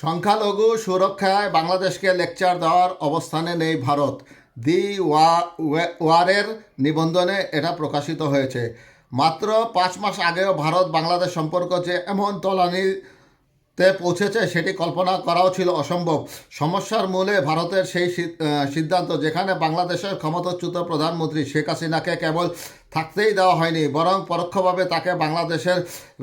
সংখ্যালঘু সুরক্ষায় বাংলাদেশকে লেকচার দেওয়ার অবস্থানে নেই ভারত। দি ওয়া- ওয়ারের নিবন্ধনে এটা প্রকাশিত হয়েছে। মাত্র পাঁচ মাস আগেও ভারত বাংলাদেশ সম্পর্ক যে এমন তলানিতে পৌঁছেছে সেটি কল্পনা করাও ছিল অসম্ভব। সমস্যার মূলে ভারতের সেই সিদ্ধান্ত যেখানে বাংলাদেশের ক্ষমতাচ্যুত প্রধানমন্ত্রী শেখ হাসিনাকে কেবল থাকতেই দেওয়া হয়নি। বরং পরোক্ষভাবে তাকে বাংলাদেশের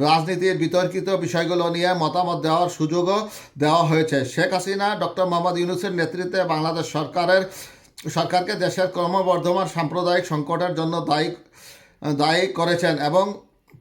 রাজনীতির বিতর্কিত বিষয়গুলো নিয়ে মতামত দেওয়ার সুযোগও দেওয়া হয়েছে। শেখ হাসিনা, ডক্টর মোহাম্মদ ইউনুসের নেতৃত্বে বাংলাদেশ সরকারের, সরকারকে দেশের ক্রমবর্ধমান সাম্প্রদায়িক সংকটের জন্য দায়ী দায়ী করেছেন এবং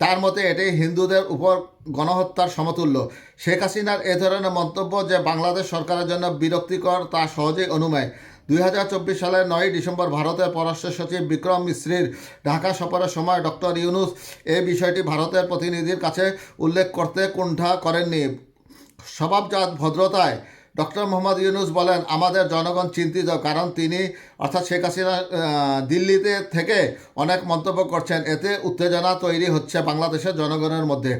তার মতে এটি হিন্দুদের উপর গণহত্যার সমতুল্য। শেখ হাসিনার এ ধরনের মন্তব্য যে বাংলাদেশ সরকারের জন্য বিরক্তিকর তা সহজেই অনুমেয়। দুই হাজার চব্বিশ সালের নয় ডিসেম্বর ভারতের পররাষ্ট্র সচিব বিক্রম মিশ্রির ঢাকা সফরের সময় ডক্টর ইউনুস এ বিষয়টি ভারতের প্রতিনিধির কাছে উল্লেখ করতে কুণ্ঠা করেননি। স্বভাবজাত ভদ্রতায় ডক্টর মোহাম্মদ ইউনুস বলেন, আমাদের জনগণ চিন্তিত, কারণ তিনি, অর্থাৎ শেখ হাসিনা দিল্লিতে থেকে অনেক মন্তব্য করছেন। এতে উত্তেজনা তৈরি হচ্ছে বাংলাদেশের জনগণের মধ্যে।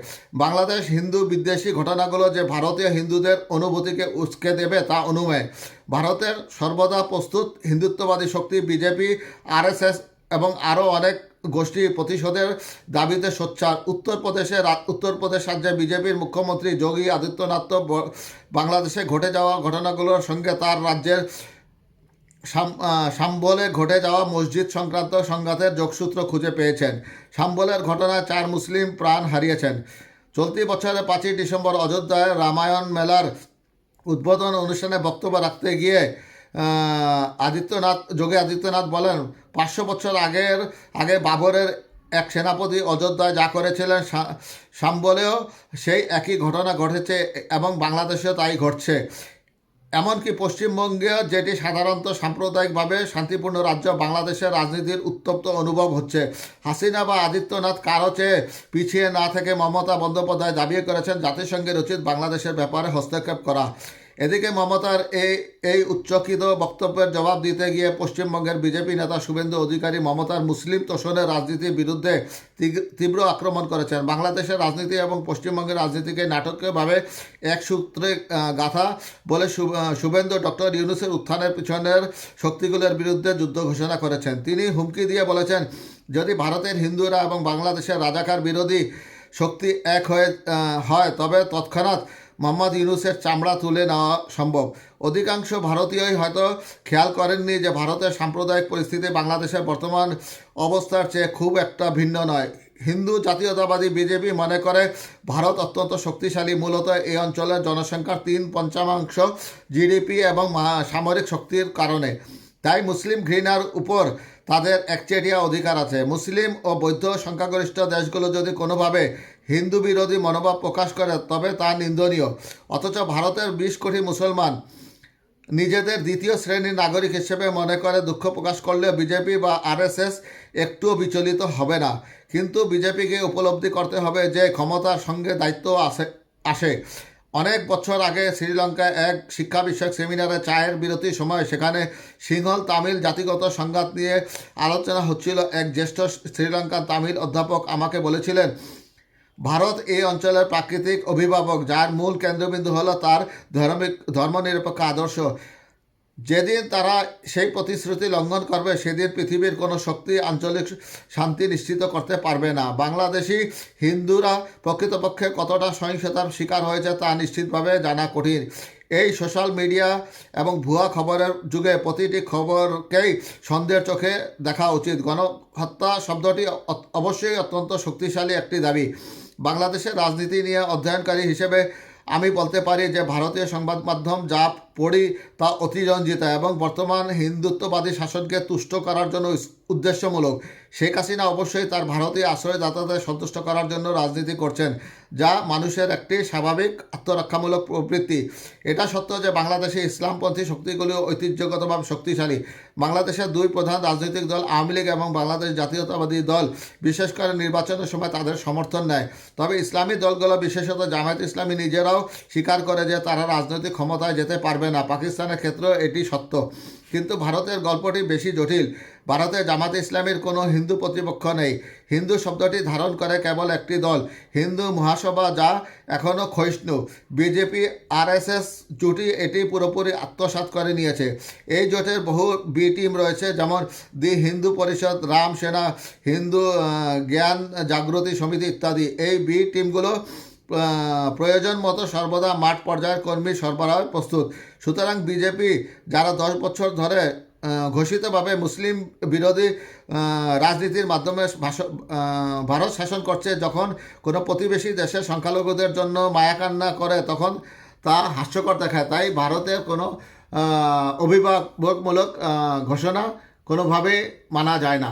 বাংলাদেশ হিন্দু বিদ্বেষী ঘটনাগুলো যে ভারতীয় হিন্দুদের অনুভূতিকে উস্কে দেবে তা অনুমেয়। ভারতের সর্বদা প্রস্তুত হিন্দুত্ববাদী শক্তি বিজেপি, আরএসএস এবং আরও অনেক গোষ্ঠী প্রতিশোধের দাবিতে সোচ্চার। উত্তরপ্রদেশে উত্তরপ্রদেশ রাজ্যে বিজেপির মুখ্যমন্ত্রী যোগী আদিত্যনাথ বাংলাদেশে ঘটে যাওয়া ঘটনাগুলোর সঙ্গে তার রাজ্যের সাম- সাম্বলে ঘটে যাওয়া মসজিদ সংক্রান্ত সংঘাতের যোগসূত্র খুঁজে পেয়েছেন। সাম্বলের ঘটনায় চার মুসলিম প্রাণ হারিয়েছেন। চলতি বছরের পাঁচই ডিসেম্বর অযোধ্যায় রামায়ণ মেলার উদ্বোধন অনুষ্ঠানে বক্তব্য রাখতে গিয়ে আদিত্যনাথ, যোগী আদিত্যনাথ বলেন, পাঁচশো বছর আগের, আগে বাবরের এক সেনাপতি অযোধ্যায় যা করেছিলেন সাম্বলেও সেই একই ঘটনা ঘটেছে এবং বাংলাদেশেও তাই ঘটছে। এমনকি পশ্চিমবঙ্গে যেটি সাধারণত সাম্প্রদায়িকভাবে শান্তিপূর্ণ রাজ্য, বাংলাদেশের রাজনীতির উত্তপ্ত অনুভব হচ্ছে। হাসিনা বা আদিত্যনাথ কারও চেয়ে পিছিয়ে না থেকে মমতা বন্দ্যোপাধ্যায় দাবি করেছেন জাতিসংঘের উচিত বাংলাদেশের ব্যাপারে হস্তক্ষেপ করা। এদিকে মমতার এই এই উচ্চকিত বক্তব্যের জবাব দিতে গিয়ে পশ্চিমবঙ্গের বিজেপি নেতা শুভেন্দু অধিকারী মমতার মুসলিম তোষণের রাজনীতির বিরুদ্ধে তীব্র আক্রমণ করেছেন। বাংলাদেশের রাজনীতি এবং পশ্চিমবঙ্গের রাজনীতিকে নাটকীয়ভাবে এক সূত্রে গাথা বলে শুভেন্দু ডক্টর ইউনুসের উত্থানের পিছনের শক্তিগুলোর বিরুদ্ধে যুদ্ধ ঘোষণা করেছেন। তিনি হুমকি দিয়ে বলেছেন, যদি ভারতের হিন্দুরা এবং বাংলাদেশের রাজাকার বিরোধী শক্তি এক হয়ে হয়, তবে তৎক্ষণাৎ মোহাম্মদ ইউনুসের চামড়া তুলে নেওয়া সম্ভব। অধিকাংশ ভারতীয়ই হয়তো খেয়াল করেননি যে ভারতের সাম্প্রদায়িক পরিস্থিতি বাংলাদেশের বর্তমান অবস্থার চেয়ে খুব একটা ভিন্ন নয়। হিন্দু জাতীয়তাবাদী বিজেপি মনে করে, ভারত অত্যন্ত শক্তিশালী, মূলত এই অঞ্চলের জনসংখ্যার তিন পঞ্চমাংশ জিডিপি এবং সামরিক শক্তির কারণে। তাই মুসলিম ঘৃণার উপর তাদের একচেটিয়া অধিকার আছে। মুসলিম ও বৌদ্ধ সংখ্যাগরিষ্ঠ দেশগুলো যদি কোনোভাবে হিন্দু বিরোধী মনোভাব প্রকাশ করে, তবে তা নিন্দনীয়। অথচ ভারতের বিশ কোটি মুসলমান নিজেদের দ্বিতীয় শ্রেণির নাগরিক হিসেবে মনে করে দুঃখ প্রকাশ করলেও বিজেপি বা আরএসএস একটুও বিচলিত হবে না। কিন্তু বিজেপিকে উপলব্ধি করতে হবে যে ক্ষমতার সঙ্গে দায়িত্ব আসে আসে। অনেক বছর আগে শ্রীলঙ্কায় এক শিক্ষা বিষয়ক সেমিনারে চায়ের বিরতির সময় সেখানে সিংহল তামিল জাতিগত সংঘাত নিয়ে আলোচনা হচ্ছিল। এক জ্যেষ্ঠ শ্রীলঙ্কার তামিল অধ্যাপক আমাকে বলেছিলেন ভারত এই অঞ্চলের প্রাকৃতিক অভিভাবক, যার মূল কেন্দ্রবিন্দু হলো তার ধর্মিক, ধর্মনিরপেক্ষ আদর্শ। যেদিন তারা সেই প্রতিশ্রুতি লঙ্ঘন করবে, সেদিন পৃথিবীর কোনো শক্তি আঞ্চলিক শান্তি নিশ্চিত করতে পারবে না। বাংলাদেশি হিন্দুরা প্রকৃতপক্ষে কতটা সহিংসতার শিকার হয়েছে তা নিশ্চিতভাবে জানা কঠিন। এই সোশ্যাল মিডিয়া এবং ভুয়া খবরের যুগে প্রতিটি খবরকেই সন্দেহের চোখে দেখা উচিত। গণহত্যা শব্দটি অবশ্যই অত্যন্ত শক্তিশালী একটি দাবি। বাংলাদেশের রাজনীতি নিয়ে অধ্যয়নকারী হিসেবে আমি বলতে পারি যে ভারতীয় সংবাদ মাধ্যম যা পড়ি তা অতিরঞ্জিত এবং বর্তমান হিন্দুত্ববাদী শাসনকে তুষ্ট করার জন্য উদ্দেশ্যমূলক। শেখ হাসিনা অবশ্যই তার ভারতীয় আশ্রয়দাতাদের সন্তুষ্ট করার জন্য রাজনীতি করছেন, যা মানুষের একটি স্বাভাবিক আত্মরক্ষামূলক প্রবৃত্তি। এটা সত্য যে বাংলাদেশে ইসলামপন্থী শক্তিগুলি ঐতিহ্যগতভাবে শক্তিশালী। বাংলাদেশের দুই প্রধান রাজনৈতিক দল আওয়ামী লীগ এবং বাংলাদেশ জাতীয়তাবাদী দল বিশেষ করে নির্বাচনের সময় তাদের সমর্থন নেয়। তবে ইসলামী দলগুলো বিশেষত জামায়াত ইসলামী নিজেরাও স্বীকার করে যে তারা রাজনৈতিক ক্ষমতায় যেতে পারবে পারবে না। পাকিস্তানের ক্ষেত্রেও এটি সত্য। কিন্তু ভারতের গল্পটি বেশি জটিল। ভারতে জামাতে ইসলামের কোনো হিন্দু প্রতিপক্ষ নেই। হিন্দু শব্দটি ধারণ করে কেবল একটি দল। হিন্দু মহাসভা যা এখনও ক্ষয়িষ্ণু। বিজেপি, আরএসএস জুটি এটি পুরোপুরি আত্মসাৎ করে নিয়েছে। এই জোটের বহু বি টিম রয়েছে, যেমন দি হিন্দু পরিষদ, রাম সেনা, হিন্দু জ্ঞান জাগ্রতি সমিতি ইত্যাদি। এই বি টিমগুলো প্রয়োজন মতো সর্বদা মাঠ পর্যায়ের কর্মী সরবরাহ প্রস্তুত। সুতরাং বিজেপি যারা দশ বছর ধরে ঘোষিতভাবে মুসলিম বিরোধী রাজনীতির মাধ্যমে ভারত শাসন করছে, যখন কোনো প্রতিবেশী দেশের সংখ্যালঘুদের জন্য মায়াকান্না করে, তখন তা হাস্যকর দেখায়। তাই ভারতের কোনো অভিভাবকমূলক ঘোষণা কোনোভাবে মানা যায় না।